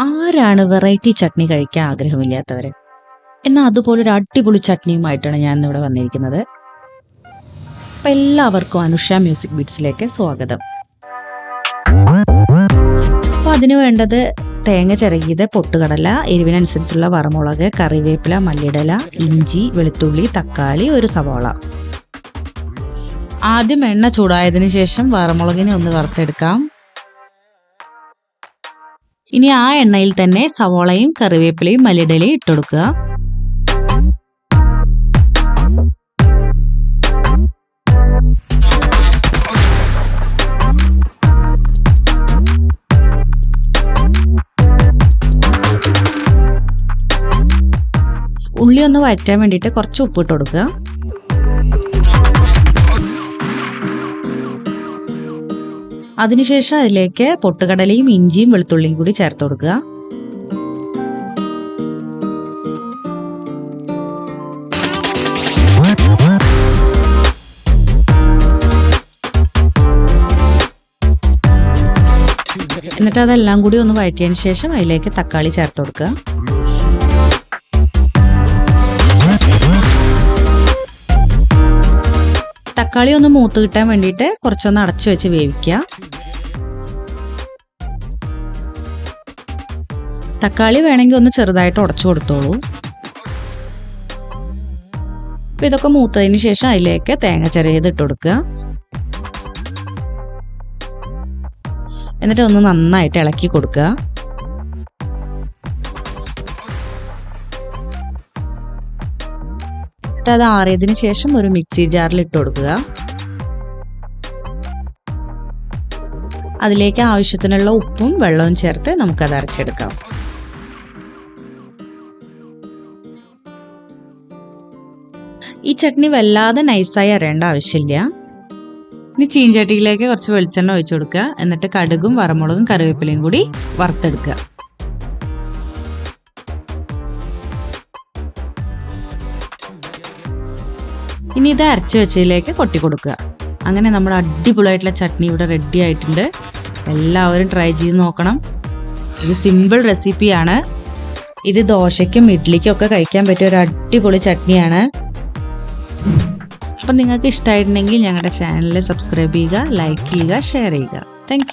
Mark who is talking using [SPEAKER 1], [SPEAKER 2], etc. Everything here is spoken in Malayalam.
[SPEAKER 1] ആരാണ് വെറൈറ്റി ചട്നി കഴിക്കാൻ ആഗ്രഹമില്ലാത്തവര്? എന്നാൽ അതുപോലെ ഒരു അടിപൊളി ചട്നിയുമായിട്ടാണ് ഞാൻ ഇന്നിവിടെ വന്നിരിക്കുന്നത്. അപ്പം എല്ലാവർക്കും അനുഷ മ്യൂസിക് ബീറ്റ്സിലേക്ക് സ്വാഗതം. അപ്പോൾ അതിന് വേണ്ടത് തേങ്ങ ചിരകിയത് പൊട്ടുകടല എരിവിനനുസരിച്ചുള്ള വറമുളക് കറിവേപ്പില മല്ലിടല ഇഞ്ചി വെളുത്തുള്ളി തക്കാളി ഒരു സവാള. ആദ്യം എണ്ണ ചൂടായതിനു ശേഷം വറമുളകിനെ ഒന്ന് വറുത്തെടുക്കാം. ഇനി ആ എണ്ണയിൽ തന്നെ സവോളയും കറിവേപ്പിലയും മല്ലിടലയും ഇട്ടുകൊടുക്കുക ഉള്ളി ഒന്ന് വഴറ്റാൻ വേണ്ടിയിട്ട് കുറച്ച് ഉപ്പിട്ട് കൊടുക്കുക. അതിനുശേഷം അതിലേക്ക് പൊട്ടുകടലയും ഇഞ്ചിയും വെളുത്തുള്ളിയും കൂടി ചേർത്ത് കൊടുക്കുക. എന്നിട്ട് അതെല്ലാം കൂടി ഒന്ന് വഴറ്റിയതിന് ശേഷം അതിലേക്ക് തക്കാളി ചേർത്ത് കൊടുക്കുക. തക്കാളി ഒന്ന് മൂത്ത് കിട്ടാൻ വേണ്ടിയിട്ട് കുറച്ചൊന്ന് അടച്ചു വെച്ച് വേവിക്കുക. തക്കാളി വേണമെങ്കിൽ ഒന്ന് ചെറുതായിട്ട് ഉടച്ചു കൊടുത്തോളൂ. അപ്പൊ ഇതൊക്കെ മൂത്തതിന് ശേഷം അതിലേക്ക് തേങ്ങ ചെറിയത് ഇട്ട് കൊടുക്കുക. എന്നിട്ട് ഒന്ന് നന്നായിട്ട് ഇളക്കി കൊടുക്കുക. എന്നിട്ട് അത് ആറിയതിന് ശേഷം ഒരു മിക്സി ജാറിൽ ഇട്ട് കൊടുക്കുക. അതിലേക്ക് ആവശ്യത്തിനുള്ള ഉപ്പും വെള്ളവും ചേർത്ത് നമുക്കത് അരച്ചെടുക്കാം. ഈ ചട്നി വല്ലാതെ നൈസായി അറിയേണ്ട ആവശ്യമില്ല. ഇനി ചീഞ്ചട്ടിയിലേക്ക് കുറച്ച് വെളിച്ചെണ്ണ ഒഴിച്ചു കൊടുക്കുക. എന്നിട്ട് കടുകും വറമുളകും കറിവേപ്പിലയും കൂടി വറുത്തെടുക്കുക. ഇനി ഇത് അരച്ച് വെച്ചതിലേക്ക് കൊട്ടി കൊടുക്കുക. അങ്ങനെ നമ്മുടെ അടിപൊളിയായിട്ടുള്ള ചട്നി ഇവിടെ റെഡി ആയിട്ടുണ്ട്. എല്ലാവരും ട്രൈ ചെയ്ത് നോക്കണം. ഇത് സിമ്പിൾ റെസിപ്പിയാണ് ഇത് ദോശയ്ക്കും ഇഡ്ഡലിക്കും ഒക്കെ കഴിക്കാൻ പറ്റിയ ഒരു അടിപൊളി ചട്നിയാണ്. അപ്പം നിങ്ങൾക്ക് ഇഷ്ടമായിട്ടുണ്ടെങ്കിൽ ഞങ്ങളുടെ ചാനൽ സബ്സ്ക്രൈബ് ചെയ്യുക ലൈക്ക് ചെയ്യുക ഷെയർ ചെയ്യുക. താങ്ക്